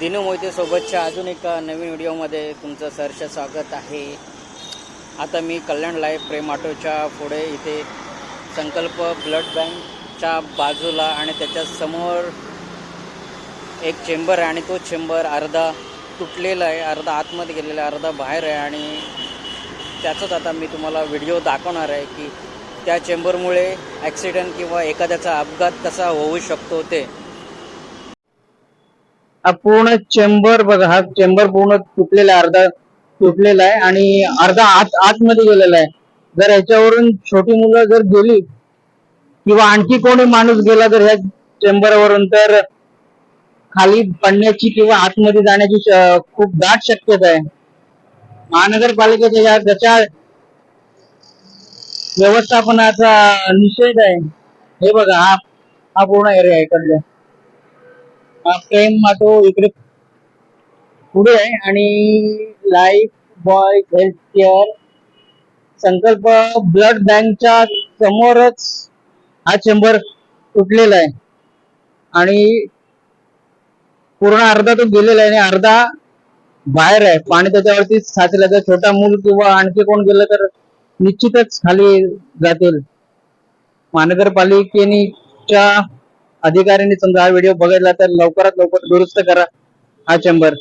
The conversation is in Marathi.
दिनू मोहितेसोबतच्या अजून एका नवीन व्हिडिओमध्ये तुमचं सहर्ष स्वागत आहे. आता मी कल्याण लाईफ प्रेम ऑटोच्या पुढे इथे संकल्प ब्लड बँकच्या बाजूला आणि त्याच्यासमोर एक चेंबर आहे आणि तो चेंबर अर्धा तुटलेला आहे अर्धा आतमध्ये गेलेला आहे अर्धा बाहेर आहे आणि त्याचाच आता मी तुम्हाला व्हिडिओ दाखवणार आहे की त्या चेंबरमुळे ॲक्सिडेंट किंवा एखाद्याचा अपघात कसा होऊ शकतो ते. पूर्ण चेंबर बघा हा चेंबर पूर्ण तुटलेला आहे अर्धा तुटलेला आहे आणि अर्धा आत आतमध्ये गेलेला आहे. जर ह्याच्यावरून छोटी मुलं जर गेली किंवा आणखी कोणी माणूस गेला तर ह्या चेंबरवरून तर खाली पडण्याची किंवा आतमध्ये जाण्याची खूप दाट शक्यता आहे. महानगरपालिकेच्या या त्याच्या व्यवस्थापनाचा निषेध आहे हे बघा हा हा पूर्ण एरिया आहे प्रेम ऑटो इकडे पुढे आहे आणि Lifebuoy health care Sankalp blood बँकच्या समोरच हा चेंबर तुटलेला आहे. आणि पूर्ण अर्धा तो गेलेला आहे आणि अर्धा बाहेर आहे. पाणी त्याच्यावरती साचलं तर छोटा मूल किंवा आणखी कोण गेलं तर निश्चितच खाली जातील. महानगरपालिकेच्या अधिकाऱ्यांनी समजा हा व्हिडिओ बघितला तर लवकरात लवकर दुरुस्त करा हा चेंबर